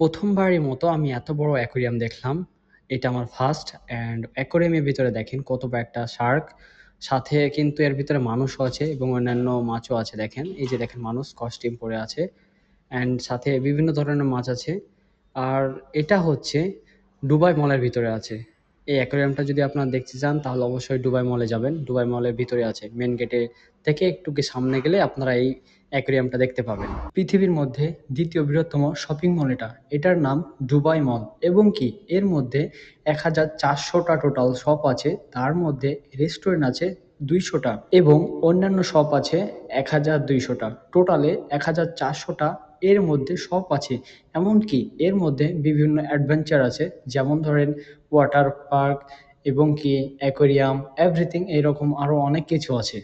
প্রথমবারের মতো আমি এত বড় অ্যাকোরিয়াম দেখলাম। এটা আমার ফার্স্ট অ্যান্ড অ্যাকোরিয়ামের ভিতরে দেখেন কত বড় একটা শার্ক সাথে কিন্তু এর ভিতরে মানুষও আছে এবং অন্যান্য মাছও আছে দেখেন। এই যে দেখেন মানুষ কস্টিউম পরে আছে। অ্যান্ড সাথে বিভিন্ন ধরনের মাছ আছে। আর এটা হচ্ছে ডুবাই মলের ভিতরে আছে। এই অ্যাকোরিয়ামটা যদি আপনারা দেখতে চান, তাহলে অবশ্যই দুবাই মলে যাবেন। দুবাই মলের ভিতরে আছে মেন গেটে থেকে একটু সামনে গেলে আপনারা এই অ্যাকোরিয়ামটা দেখতে পাবেন। পৃথিবীর মধ্যে দ্বিতীয় বৃহত্তম শপিং মল এটা। এটার নাম দুবাই মল। এবং কি, এর মধ্যে এক হাজার চারশোটা টোটাল শপ আছে, তার মধ্যে রেস্টুরেন্ট আছে দুইশোটা এবং অন্যান্য শপ আছে এক হাজার দুইশোটা। টোটালে এক হাজার চারশোটা এর মধ্যে সব আছে। এমনকি এর মধ্যে বিভিন্ন অ্যাডভেঞ্চার আছে। যেমন ধরেন ওয়াটার পার্ক এবং কি অ্যাকোরিয়াম এভরিথিং এরকম আরও অনেক কিছু আছে।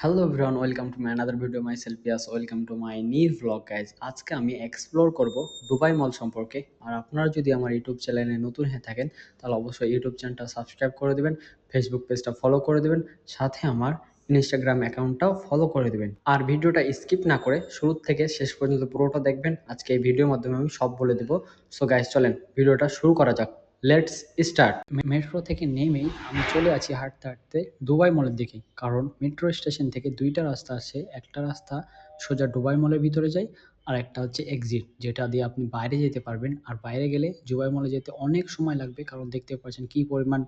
Hello everyone welcome to my another video myself Yash welcome to my new vlog guys আজকে আমি এক্সপ্লোর করব দুবাই মল সম্পর্কে। আর আপনারা যদি আমার ইউটিউব চ্যানেলে নতুন হয়ে থাকেন, তাহলে অবশ্যই ইউটিউব চ্যানেলটা সাবস্ক্রাইব করে দেবেন ফেসবুক পেজটা ফলো করে দেবেন, সাথে আমার ইনস্টাগ্রাম অ্যাকাউন্টটাও ফলো করে দেবেন। আর ভিডিওটা স্কিপ না করে শুরু থেকে শেষ পর্যন্ত পুরোটা দেখবেন। আজকে এই ভিডিওর মাধ্যমে আমি সব বলে দেবো। সো গাইজ চলেন ভিডিওটা শুরু করা যাক। লেটস স্টার্ট মেট্রো থেকে নেমেই আমি চলে আছি হাঁটতে হাঁটতে দুবাই মলের দিকে। কারণ মেট্রো স্টেশন থেকে দুইটা রাস্তা আছে। একটা রাস্তা সোজা দুবাই মলের ভিতরে যায় আর একটা হচ্ছে এক্সিট যেটা দিয়ে আপনি বাইরে যেতে পারবেন। আর বাইরে গেলে দুবাই মলে যেতে অনেক সময় লাগবে। কারণ দেখতে পাচ্ছেন কী পরিমাণ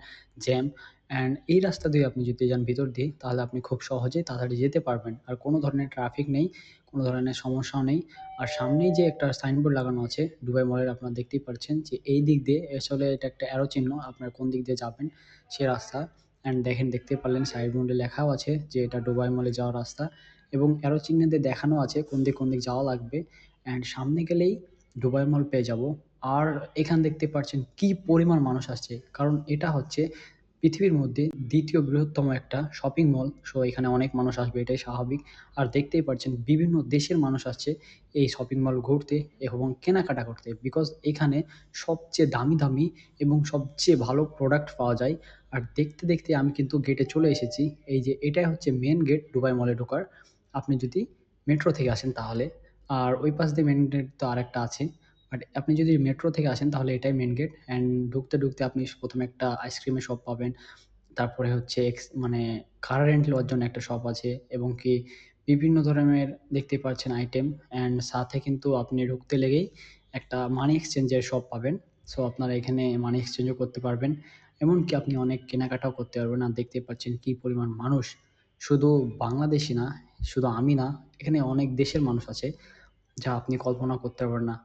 জ্যাম অ্যান্ড এই রাস্তা দিয়ে আপনি যদি যান ভিতর দিয়ে, তাহলে আপনি খুব সহজেই তাড়াতাড়ি যেতে পারবেন। আর কোনো ধরনের ট্রাফিক নেই, কোনো ধরনের সমস্যাও নেই। আর সামনেই যে একটা সাইনবোর্ড লাগানো আছে দুবাই মলের আপনারা দেখতেই পাচ্ছেন যে এই দিক দিয়ে আসলে এটা একটা অ্যারো চিহ্ন, আপনার কোন দিক দিয়ে যাবেন সে রাস্তা। অ্যান্ড দেখেন দেখতে পারলেন সাইনবোর্ডে লেখাও আছে যে এটা দুবাই মলে যাওয়ার রাস্তা। এবং অ্যারো চিহ্ন দিয়ে দেখানো আছে কোন দিক কোন দিক যাওয়া লাগবে। অ্যান্ড সামনে গেলেই দুবাই মল পেয়ে যাব। আর এখান দেখতে পাচ্ছেন কি পরিমাণ মানুষ আসছে। কারণ এটা হচ্ছে পৃথিবীর মধ্যে দ্বিতীয় বৃহত্তম একটা শপিং মল সো এখানে অনেক মানুষ আসবে, এটাই স্বাভাবিক। আর দেখতেই পাচ্ছেন বিভিন্ন দেশের মানুষ আসছে এই শপিং মল ঘুরতে এবং কেনাকাটা করতে বিকজ এখানে সবচেয়ে দামি দামি এবং সবচেয়ে ভালো প্রোডাক্ট পাওয়া যায়। আর দেখতে দেখতে আমি কিন্তু গেটে চলে এসেছি, এই যে এটাই হচ্ছে মেন গেট দুবাই মলে ঢোকার। আপনি যদি মেট্রো থেকে আসেন তাহলে, আর ওই পাশ দিয়ে মেন গেট তো আরেকটা আছে বাট আপনি যদি মেট্রো থেকে আসেন, তাহলে এটাই মেন গেট অ্যান্ড ঢুকতে ঢুকতে আপনি প্রথমে একটা আইসক্রিমের শপ পাবেন। তারপরে হচ্ছে এক্স মানে কার রেন্ট লওয়ার জন্য একটা শপ আছে এবং কি বিভিন্ন ধরনের দেখতে পাচ্ছেন আইটেম অ্যান্ড সাথে কিন্তু আপনি ঢুকতে লেগেই একটা মানি এক্সচেঞ্জের শপ পাবেন। সো আপনারা এখানে মানি এক্সচেঞ্জও করতে পারবেন। এমনকি আপনি অনেক কেনাকাটাও করতে পারবেন আর দেখতে পাচ্ছেন কী পরিমাণ মানুষ। শুধু বাংলাদেশি না, শুধু আমি না, এখানে অনেক দেশের মানুষ আছে যা আপনি কল্পনা করতে পারবেন না।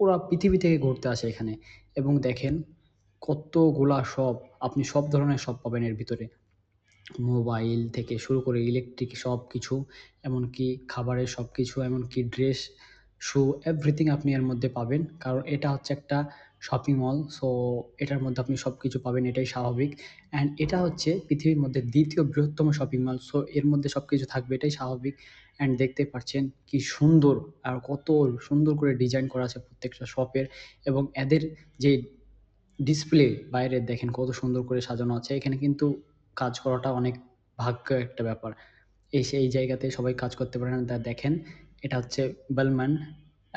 পুরা পৃথিবী থেকে ঘুরতে আসে এখানে। এবং দেখেন কতগুলা সব, আপনি সব ধরনের সব পাবেন এর ভিতরে। মোবাইল থেকে শুরু করে ইলেকট্রিক সব কিছু এমনকি খাবারের সব কিছু এমনকি ড্রেস শু এভরিথিং আপনি এর মধ্যে পাবেন। কারণ এটা হচ্ছে একটা শপিং মল সো এটার মধ্যে আপনি সব কিছু পাবেন, এটাই স্বাভাবিক। অ্যান্ড এটা হচ্ছে পৃথিবীর মধ্যে দ্বিতীয় বৃহত্তম শপিং মল সো এর মধ্যে সব কিছু থাকবে, এটাই স্বাভাবিক। অ্যান্ড দেখতে পাচ্ছেন কি সুন্দর আর কত সুন্দর করে ডিজাইন করা আছে প্রত্যেকটা শপের এবং এদের যে ডিসপ্লে বাইরে দেখেন কত সুন্দর করে সাজানো আছে। এখানে কিন্তু কাজ করাটা অনেক ভাগ্য একটা ব্যাপার। এই সেই জায়গাতে সবাই কাজ করতে পারে না, তা দেখেন। এটা হচ্ছে বেলম্যান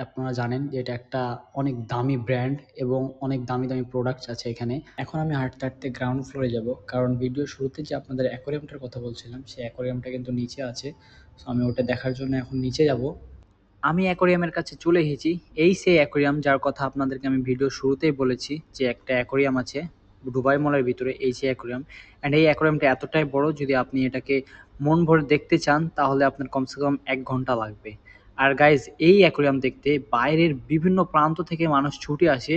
আপনারা জানেন যে এটা একটা অনেক দামি ব্র্যান্ড এবং অনেক দামি দামি প্রোডাক্টস আছে এখানে। এখন আমি হাঁটতে হাঁটতে গ্রাউন্ড ফ্লোরে যাব, কারণ ভিডিও শুরুতে যে আপনাদের অ্যাকোরিয়ামটার কথা বলছিলাম, সেই অ্যাকোরিয়ামটা কিন্তু নিচে আছে। সো আমি ওটা দেখার জন্য এখন নিচে যাব। আমি অ্যাকোরিয়ামের কাছে চলে এসেছি। এই সেই অ্যাকোরিয়াম যার কথা আপনাদেরকে আমি ভিডিও শুরুতেই বলেছি যে একটা অ্যাকোরিয়াম আছে দুবাই মলের ভিতরে এই সেই অ্যাকোরিয়াম অ্যান্ড এই অ্যাকোরিয়ামটা এতটাই বড়, যদি আপনি এটাকে মন ভরে দেখতে চান, তাহলে আপনার কমসে কম এক ঘণ্টা লাগবে। আর গাইজ এই অ্যাকোরিয়াম দেখতে বাইরের বিভিন্ন প্রান্ত থেকে মানুষ ছুটে আসে।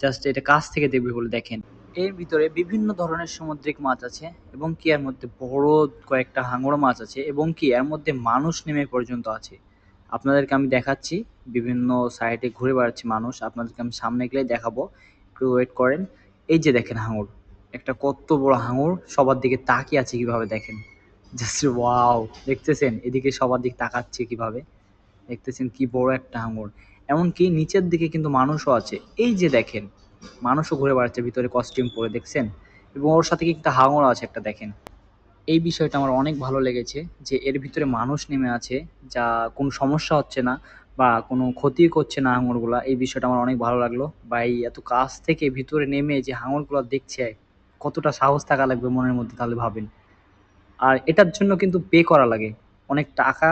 জাস্ট এটা কাছ থেকে দেখবে বলে দেখেন। এর ভিতরে বিভিন্ন ধরনের সামুদ্রিক মাছ আছে এবং কি এর মধ্যে বড় কয়েকটা হাঙর মাছ আছে এবং কি এর মধ্যে মানুষ নেমে পর্যন্ত আছে। আপনাদেরকে আমি দেখাচ্ছি, বিভিন্ন সাইডে ঘুরে বেড়াচ্ছে মানুষ। আপনাদেরকে আমি সামনে গেলে দেখাবো। একটু ওয়েট করেন। এই যে দেখেন হাঙর একটা কত বড় হাঙর সবার দিকে তাকিয়ে আছে কীভাবে দেখেন? জাস্ট ওয়াও দেখতেছেন? এদিকে সবার দিকে তাকাচ্ছে কীভাবে? দেখতেছেন কি বড় একটা হাঙর এমনকি নিচের দিকে কিন্তু মানুষও আছে। এই যে দেখেন, মানুষও ঘুরে বেড়াচ্ছে, ভিতরে কস্টিউম পরে, দেখছেন? এবং ওর সাথে কি একটা হাঙর আছে একটা, দেখেন। এই বিষয়টা আমার অনেক ভালো লেগেছে যে এর ভিতরে মানুষ নেমে আছে, যা কোনো সমস্যা হচ্ছে না বা কোনো ক্ষতি করছে না হাঙরগুলা এই বিষয়টা আমার অনেক ভালো লাগল। বা এই এত কাছ থেকে ভিতরে নেমে যে হাঙরগুলো দেখছে, কতটা সাহস থাকা লাগবে মনের মধ্যে, তাহলে ভাবেন। আর এটার জন্য কিন্তু পে করা লাগে। অনেক টাকা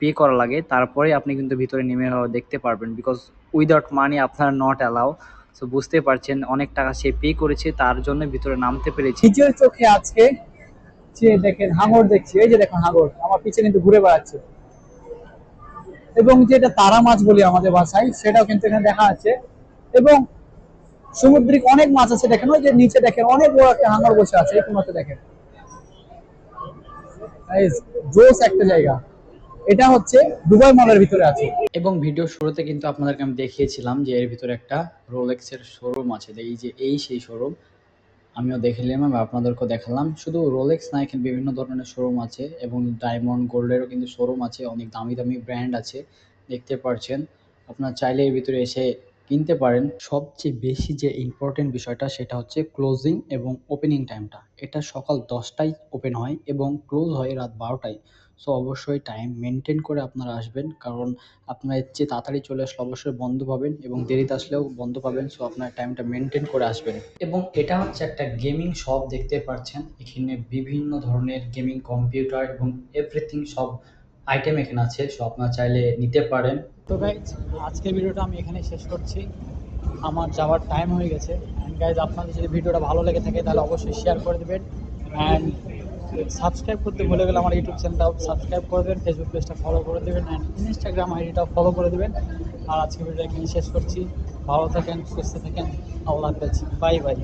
পে করা লাগে, তারপরে আপনি কিন্তু ভিতরে নেমে দেখতে পারবেন বিকজ উইদাউট মানি আপনার নট অ্যালাউ সো বুঝতে পারছেন অনেক টাকা সে পে করেছে, তার জন্য ভিতরে নামতে পেরেছি। নিজের চোখে আজকে যে দেখেন হাঙর দেখছি, এই যে দেখুন হাঙর, আমার পিছে কিন্তু ঘুরে বেড়াচ্ছে। এবং যেটা তারা মাছ বলি আমাদের ভাষায় সেটাও কিন্তু এখানে দেখা আছে। এবং সমুদ্রিক অনেক মাছ আছে, দেখেন ওই যে নিচে দেখেন অনেক বড় একটা হাঙর বসে আছে, এই কোনাতে দেখেন। জোস একটা জায়গা। এটা হচ্ছে দুবাই মলের ভিতরে আছে। এবং ভিডিও শুরুতে কিন্তু আপনাদেরকে আমি দেখিয়েছিলাম যে এর ভিতরে একটা রোলেক্সের শোরুম আছে। এই যে এই সেই শোরুম আমিও দেখলাম এবং আপনাদেরকেও দেখালাম। শুধু রোলেক্স না, এখানে বিভিন্ন ধরনের শোরুম আছে এবং ডায়মন্ড গোল্ডেরও কিন্তু শোরুম আছে, অনেক দামি দামি ব্র্যান্ড আছে। দেখতে পারছেন, আপনার চাইলে এর ভিতরে এসে কিনতে পারেন। সবচেয়ে বেশি যে ইম্পর্টেন্ট বিষয়টা, সেটা হচ্ছে ক্লোজিং এবং ওপেনিং টাইমটা এটা সকাল দশটায় ওপেন হয় এবং ক্লোজ হয় রাত বারোটায়। সো অবশ্যই টাইম মেনটেন করে আপনারা আসবেন। কারণ আপনারা এর চেয়ে তাড়াতাড়ি চলে আসলে অবশ্যই বন্ধ পাবেন এবং দেরিতে আসলেও বন্ধ পাবেন। সো আপনার টাইমটা মেনটেন করে আসবেন। এবং এটা হচ্ছে একটা গেমিং শপ দেখতে পাচ্ছেন। এখানে বিভিন্ন ধরনের গেমিং কম্পিউটার এবং এভরিথিং সব আইটেম এখানে আছে। সো আপনারা চাইলে নিতে পারেন। তো গাইজ আজকের ভিডিওটা আমি এখানে শেষ করছি। আমার যাওয়ার টাইম হয়ে গেছে। অ্যান্ড গাইজ আপনাদের যদি ভিডিওটা ভালো লেগে থাকে, তাহলে অবশ্যই শেয়ার করে দেবেন। অ্যান্ড সাবস্ক্রাইব করতে ভুলে গেলে আমার ইউটিউব চ্যানেলটাও সাবস্ক্রাইব করে দেবেন ফেসবুক পেজটা ফলো করে দেবেন অ্যান্ড ইনস্টাগ্রাম আইডিটাও ফলো করে দেবেন। আর আজকে ভিডিও এখানে শেষ করছি। ভালো থাকেন, সুস্থ থাকেন। আল্লাহ হাফেজ। Bye bye